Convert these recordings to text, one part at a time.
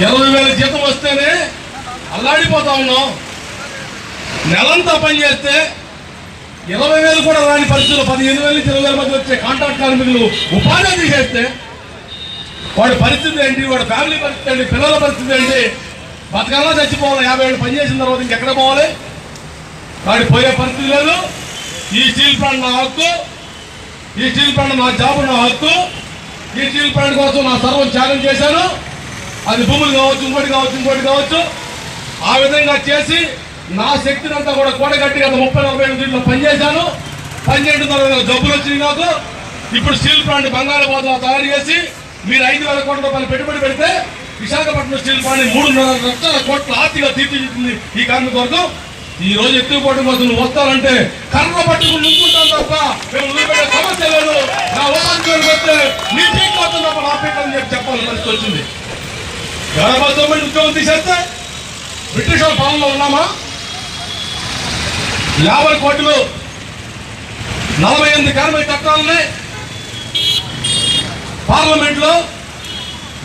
ఇరవై వేల జీతం వస్తేనే అల్లాడిపోతా ఉన్నాం. నెలంతా పని చేస్తే ఇరవై వేలు కూడా రాని పరిస్థితులు పదిహేను వేల నుంచి ఇరవై వేల మధ్య వచ్చే కాంట్రాక్ట్ కార్మికులు ఉపాధి తీసేస్తే వాడి పరిస్థితి ఏంటి? వాడి ఫ్యామిలీ పరిస్థితి ఏంటి? పిల్లల పరిస్థితి ఏంటి? బతకాలా చచ్చిపోవాలి? యాభై ఏళ్ళు పని చేసిన తర్వాత ఇంకెక్కడ పోవాలి? వాడి పోయే పరిస్థితి లేదు. ఈ స్టీల్ ప్లాంట్ నా హక్కు. ఈ స్టీల్ ప్లాంట్ నా జాబ్ నా హక్కు. ఈ స్టీల్ ప్లాంట్ కోసం నా సర్వం త్యాగం చేశాను. అది భూములు కావచ్చు ఇంకోటి కావచ్చు ఇంకోటి కావచ్చు. ఆ విధంగా చేసి నా శక్తిని అంతా కూడా కూడగట్టి గత ముప్పై నలభై ఏళ్ళు దీంట్లో పనిచేశాను. పనిచేయడం తర్వాత జబ్బులు వచ్చినాయి నాకు. ఇప్పుడు స్టీల్ ప్లాంట్ బంగాళాబాద్లో తయారు చేసి మీరు ఐదు వేల కోట్ల రూపాయలు పెట్టుబడి పెడితే విశాఖపట్నం స్టీల్ ప్లాంట్ మూడున్నర లక్షల కోట్ల ఆర్థిక తీర్చిదిద్దింది ఈ కార్మిక వర్గం ఈ రోజు ఎత్తుకుపోవడం కోసం నువ్వు వస్తానంటే కర్ర పట్టుకుని నుంచుంటాం తప్ప మేము వదిలిపెట్టే సమస్య లేదు. నా ఉపాధ్యాయులకు వస్తే నీ పీక్ మొత్తం తప్ప నా పీక్ అని చెప్పి చెప్పాలని పరిస్థితి వచ్చింది. ఎవరి ఉద్యోగం తీసేస్తే బ్రిటిష్ వాళ్ళ పాలనలో ఉన్నామా? యాభై కోట్లు నలభై ఎనిమిది కార్మిక చట్టాలని పార్లమెంట్లో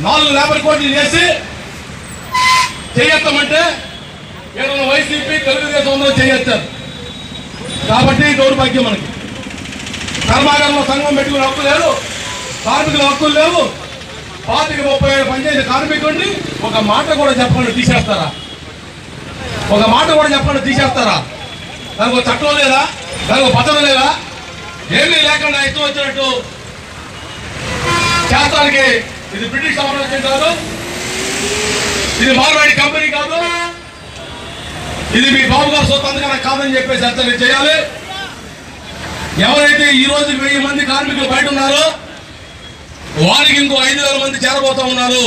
నాలుగు లేబర్ కోట్లు చేసి చేయొత్తమంటే ఏదైనా వైసీపీ తెలుగుదేశం ఉందో చేయొచ్చారు కాబట్టి దౌర్భాగ్యం మనకి. కర్మాగారంలో సంఘం పెట్టుకునే హక్కు లేదు కార్మికుల హక్కులు లేవు. పాతిక ముప్పై ఏళ్ళు పనిచేసే కార్మికుడిని ఒక మాట కూడా చెప్పకుండా తీసేస్తారా? ఒక మాట కూడా చెప్పకుండా తీసేస్తారా? దానికి ఒక చట్టం లేదా? దానికి ఒక పథకం లేదా? ఏమీ లేకుండా ఇష్టం వచ్చినట్టు చేస్తానికి ఇది బ్రిటిష్ సామ్రాజ్యం కాదు. ఇది మార్వాడి కంపెనీ కాదు. ఇది మీ బాబు గారు స్వతంత్రంగా కాదని చెప్పేసి హెచ్చరిక చేయాలి. ఎవరైతే ఈ రోజు వెయ్యి మంది కార్మికులు బయట ఉన్నారో వారికి ఇంకో ఐదు వేల మంది చేరబోతా ఉన్నారు.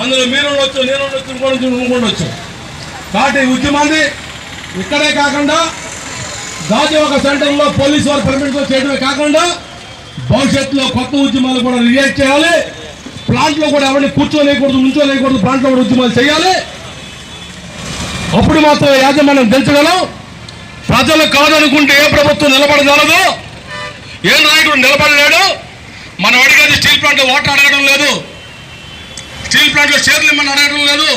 అందులో మీరు ఉండొచ్చు నేను ఉండొచ్చు ఇంకో ఇంకో ఉండొచ్చు. కాబట్టి ఉద్యమాన్ని ఇక్కడే కాకుండా గాజువాక సెంటర్లో పోలీసు వారు పర్మిట్తో చేయడమే కాకుండా భవిష్యత్తులో కొత్త ఉద్యమాలు కూడా రియాక్ట్ చేయాలి. ప్లాంట్లో కూడా ఎవరిని కూర్చోలేకూడదు ఉంచోలేకూడదు ప్లాంట్లో కూడా ఉద్యమాలు చేయాలి. అప్పుడు మాత్రం యాజమాన్యం గెలిచగలం. ప్రజలు కాదనుకుంటే ఏ ప్రభుత్వం నిలబడగలదు? ఏ నాయకుడు నిలబడలేడు? మనం అడిగేది స్టీల్ ప్లాంట్ ఓట్లు అడగడం లేదు. స్టీల్ ప్లాంట్లో షేర్లు ఇమ్మని అడగడం లేదు.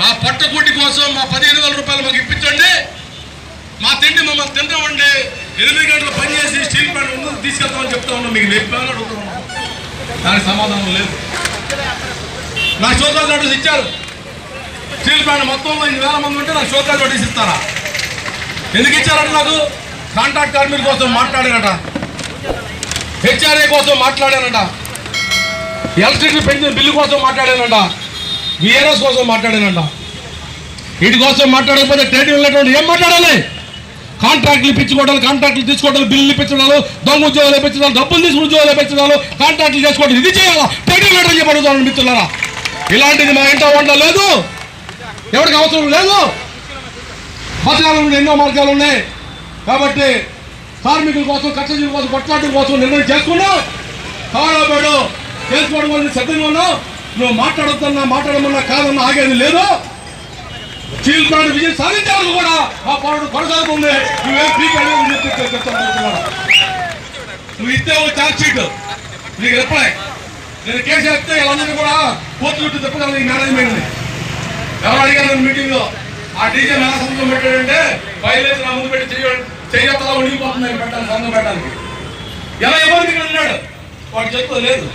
మా పట్టకూటి కోసం మా పదిహేను వేల రూపాయలు మాకు ఇప్పించండి. మా తిండి మమ్మల్ని తిందామండి. ఎనిమిది గంటలు పనిచేసి స్టీల్ ప్లాంట్ ముందు తీసుకెళ్తామని చెప్తా ఉన్నాం. మీకు చెప్పాలని అడుగుతా ఉన్నాం. దానికి సమాధానం లేదు. నా షోకాల్ నోటీస్ ఇచ్చారు. స్టీల్ ప్లాంట్ మొత్తంలో ఇన్ని వేల మంది ఉంటే నాకు షోకాల్ నోటీస్ ఇస్తారా? ఎందుకు ఇచ్చారంట నాకు? కాంట్రాక్ట్ కార్మికుల కోసం మాట్లాడారట. హెచ్ఆర్ఏ కోసం మాట్లాడానంట. ఎలక్ట్రిసిటీ పెంచిన బిల్లు కోసం మాట్లాడానంట. విఆర్ఎస్ కోసం మాట్లాడానంట. వీటి కోసం మాట్లాడకపోతే ట్రేడ్ యూనియన్ ఏం మాట్లాడాలి? కాంట్రాక్ట్లు ఇప్పించుకోవడాలు కాంట్రాక్ట్లు తీసుకోవడాలు బిల్లు ఇప్పించడాలు దొంగ ఉద్యోగాలు ఇప్పించడాలు డబ్బులు తీసుకుని ఉద్యోగాలు ఇప్పించడాలు కాంట్రాక్ట్లు చేసుకోవడం ఇది చేయాలా? ట్రేడ్ యూనియన్ చెప్పి అడుగుతాను మిత్రులారా. ఇలాంటిది మా ఇంట్లో వంట లేదు. ఎవరికి అవసరం లేదు. బతకాలు ఎన్నో మార్గాలు ఉన్నాయి. కాబట్టి కార్మికుల కోసం కష్టజీవుల కోసం కొట్లాటల కోసం నిర్ణయం చేసుకున్నావు. కావాలబడు చేసుకోవడం కోసం సిద్ధంగా ఉన్నావు నువ్వు మాట్లాడొద్దన్నా మాట్లాడమన్నా కాదన్నా ఆగేది లేదు. చీల్పాడు విజయం సాధించే వరకు కూడా ఆ పోరాటం కొనసాగుతుంది. నువ్వేం పీక్ నువ్వు ఇస్తే ఓ ఛార్జ్ షీట్ నీకు రిప్లై నేను కేసు వేస్తే వీళ్ళందరినీ కూడా కోర్టు చుట్టూ తిప్పగలను ఈ మేనేజ్మెంట్ని ఎవరు అడిగారు మీటింగ్లో ఆ డీజే ఎలా సంతకం పెట్టాడంటే బయలుదేరి నా ముందు పెట్టి చేయండి చేయతల ఉండిపోతుంది పెట్టాలి సంఘం పెట్టడానికి ఎలా ఎవరికి ఇక్కడ ఉన్నాడు వాడు చెప్తా లేదు.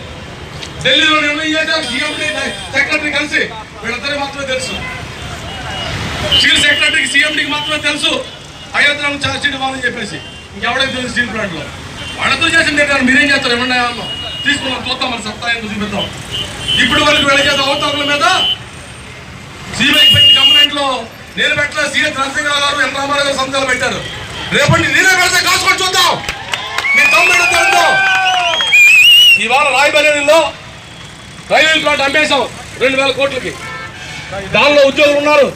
ఢిల్లీలో నిర్ణయం చేశారు సీఎండి సెక్రటరీ కలిసి వీళ్ళందరికీ మాత్రమే తెలుసు. స్టీల్ సెక్రటరీకి సీఎండికి మాత్రమే తెలుసు. అయోధ్యలో ఛార్జ్ షీట్ ఇవ్వాలని చెప్పేసి. ఇంకెవడైతే తెలుసు స్టీల్ ప్లాంట్లో వాళ్ళతో చేసిన ఏంటంటే మీరేం చేస్తారు? ఏమన్నా తీసుకున్నాం చూద్దాం మన సత్తా ఎందుకు చూపిద్దాం? ఇప్పుడు వరకు వీళ్ళ చేత అవతాకుల మీద సిబిఐకి పెట్టి కంప్లైంట్లో నేను పెట్టలే సీఎస్ నరసింహరావు గారు ఎన్ రామారావు గారు సంతకాలు పెట్టారు. రేపటి నేనే పెడితే కాసుకొని చూద్దాం. నీ తమ్ముడు తెలుసు ఇవాళ రాయబరేలీలో రైల్వే ప్లాంట్ అమ్మేశాం రెండు వేల కోట్లకి. దానిలో ఉద్యోగులు ఉన్నారు.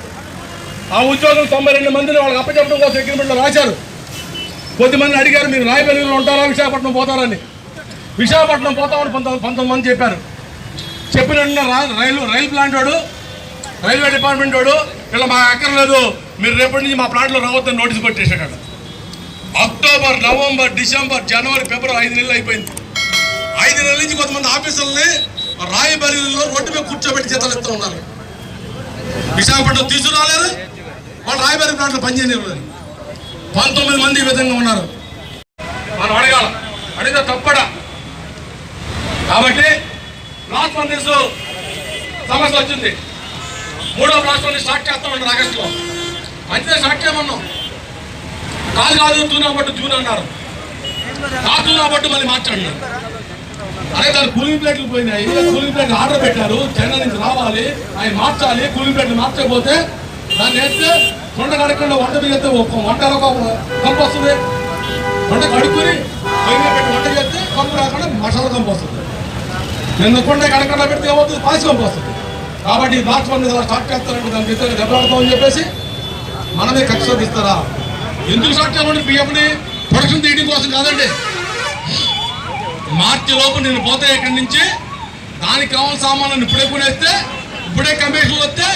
ఆ ఉద్యోగులు తొంభై రెండు మందిని వాళ్ళకి అప్పచెప్పడం కోసం అగ్రిమెంట్లో రాశారు. కొద్దిమంది అడిగారు మీరు రాయబరేలీలో ఉంటారా? విశాఖపట్నం పోతారని. విశాఖపట్నం పోతామని పంతొమ్మిది పంతొమ్మిది మంది చెప్పారు. చెప్పిన రైలు రైలు ప్లాంట్ వాడు రైల్వే డిపార్ట్మెంట్ వాడు ఇలా మా అక్కర్లేదు. మీరు రేపటి నుంచి మా ప్లాంట్లో రావద్దని నోటీస్ కొట్టేసాడు అక్టోబర్ నవంబర్ డిసెంబర్ జనవరి ఫిబ్రవరి ఐదు నెలలు అయిపోయింది. ఐదు నెలల నుంచి కొంతమంది ఆఫీసర్లని రాయబరిలో రోడ్డు మీద కూర్చోబెట్టి జీతాలు ఇస్తూ ఉన్నారు. విశాఖపట్నం తీసుకురాలేరు వాళ్ళు రాయబరి ప్లాంట్లో పనిచేయలేరు పంతొమ్మిది మంది ఈ విధంగా ఉన్నారు. మనం అడగాల అడిగితే తప్పడా? కాబట్టి లాస్ట్ వన్ డేస్ సమస్య వచ్చింది. మూడో బ్లాక్ స్టార్ట్ చేస్తామండి ఆగస్టులో. మంచిదే స్టార్ట్ చేయమన్నాం. కాదు కాదు తూనా పట్టు జూన్ అన్నారు. కాదు పట్టు మళ్ళీ మార్చండి అదే దాని కూలింగ్ ప్లేట్లు పోయినాయి. కూలింగ్ ప్లేట్లు ఆర్డర్ పెట్టారు? చైనా నుంచి రావాలి అవి మార్చాలి కూలింగ్ ప్లేట్లు మార్చకపోతే దాన్ని వేస్తే కొండ కడకుండా వంట చేస్తే ఒక వంటలో ఒక కంపు వస్తుంది. వంట కడుక్కుని పొయ్యి పెట్టి వంట చేస్తే కంపు రాకుండా మసాలా కంపు వస్తుంది. నిన్న కొండ కడకుండా పెడితే ఏమవుతుంది? పాసి కంపు వస్తుంది. కాబట్టి ఈ స్టార్ట్ చేస్తారంటే దానికి ఇద్దరు దెబ్బలాడతామని చెప్పేసి మనమే కక్ష ఇస్తారా ఎందుకు స్టార్ట్ చేయాలంటే పిఎఫ్ని? ప్రొడక్షన్ తీయడం కోసం కాదండి. మార్చి లోపు నేను పోతే ఇక్కడి నుంచి దానికి కావాల్సిన సామాన్లను ఇప్పుడే కొనేస్తే ఇప్పుడే కమిషన్ వస్తే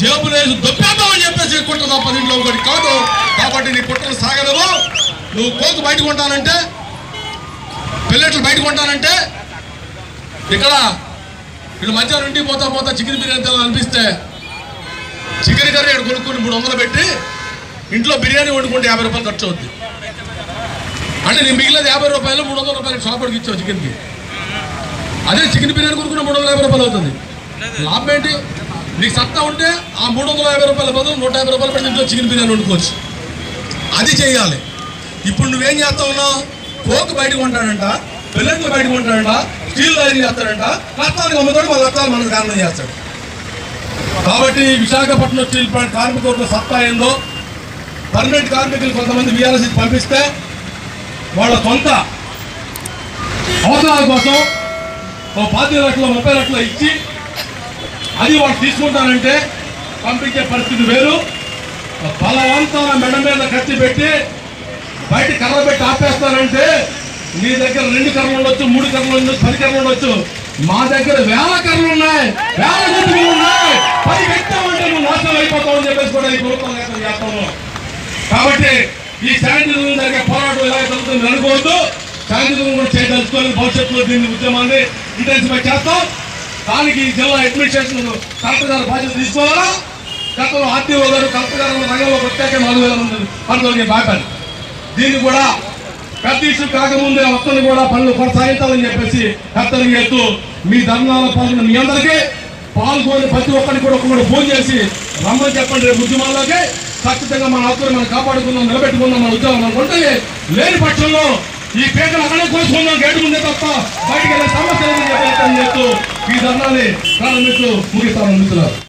జేబు లేదు దొప్పేద్దామని చెప్పేసి కుట్ర తప్ప దీంట్లో ఒకటి కాదు. కాబట్టి నీ కుట్రలు సాగలవు. నువ్వు కోకు బయట కొంటానంటే పిల్లట్లు బయట కొంటానంటే ఇక్కడ వీళ్ళు మధ్యాహ్నం ఇంటికి పోతా పోతా చికెన్ బిర్యానీ తినాలని అనిపిస్తే చికెన్ కర్రీ ఇక్కడ కొనుక్కుని మూడు వందలు పెట్టి ఇంట్లో బిర్యానీ వండుకుంటే యాభై రూపాయలు ఖర్చు అవుద్ది. అంటే నేను మిగిలిన యాభై రూపాయలు మూడు వందల రూపాయలు షాపుడికి ఇచ్చావు చికెన్కి. అదే చికెన్ బిర్యానీ కొనుక్కున్న మూడు వందల యాభై రూపాయలు అవుతుంది. లాభం ఏంటి? నీకు సత్తా ఉంటే ఆ మూడు వందల యాభై రూపాయల బదులు నూట యాభై రూపాయలు పెట్టి ఇంట్లో చికెన్ బిర్యానీ వండుకోవచ్చు. అది చేయాలి. ఇప్పుడు నువ్వేం చేస్తా ఉన్నావు? కోక్ బయటకు ఉంటాడంట పిల్లలకు బయటకు ఉంటాడంట స్టీల్ తయారు చేస్తాడంట నష్టానికి అమ్ముతాడు మన నష్టాలు మనకు కారణం చేస్తాడు. కాబట్టి విశాఖపట్నం స్టీల్ ప్లాంట్ కార్మికుల సత్తా ఏందో పర్మనెంట్ కార్మికులు కొంతమంది బీఆర్ఎస్ పంపిస్తే వాళ్ళ సొంత అవసరాల కోసం ఓ పాతి లక్షలు ముప్పై లక్షలు ఇచ్చి అది వాళ్ళు తీసుకుంటానంటే పంపించే పరిస్థితి వేరు. బలవంతాల మెడ మీద ఖర్చు పెట్టి బయట కర్ర పెట్టి ఆపేస్తారంటే నీ దగ్గర రెండు కర్రలు ఉండొచ్చు మూడు కర్రలు ఉండొచ్చు పది కర్రలు ఉండొచ్చు. మా దగ్గర వేల కర్రలు ఉన్నాయి. వేల గుంపులు ఉన్నాయి. పది పెట్టామంటే నువ్వు నాశనం అయిపోతావు అని చెప్పేసి కూడా ఈ ప్రభుత్వం చేస్తాము. కాబట్టి ఈ శాంతియుతం జరిగే పోరాటం ఎలా జరుగుతుంది అనుకోవద్దు. శాంతియుతం కూడా చేయదలుచుకొని భవిష్యత్తులో దీన్ని ఉద్యమాన్ని ఇంటెన్సిఫై చేస్తాం. దానికి జిల్లా అడ్మినిస్ట్రేషన్ కలెక్టర్ గారు బాధ్యత తీసుకోవాలా? గతంలో ఆర్టీఓ గారు కలెక్టర్ గారు రంగంలో ప్రత్యేక నాలుగు వేల మంది పనులు బాపారు. దీన్ని కూడా పెద్ద ఇష్యూ కాకముందే మొత్తం కూడా పనులు కొనసాగించాలని చెప్పేసి హెచ్చరిక చేస్తూ మీ ధర్నాల పాల్గొన్న మీ అందరికీ పాల్గొని ప్రతి ఒక్కరికి కూడా ఒక్కొక్కరు ఫోన్ చేసి రమ్మని చెప్పండి రేపు ఉద్యమాల్లోకి. ఖచ్చితంగా మన హక్కులు మనం కాపాడుకుందాం నిలబెట్టుకుందాం మన ఉద్యోగం అనుకుంటే లేని పక్షంలో ఈ పేదలు అక్కడే కోసుకుందాం గేటు ముందే తప్ప బయటికి వెళ్ళే సమస్య లేదని చెప్పి చెప్తూ ఈ ధర్నాన్ని ప్రారంభిస్తూ ముగిస్తాను మిత్రులు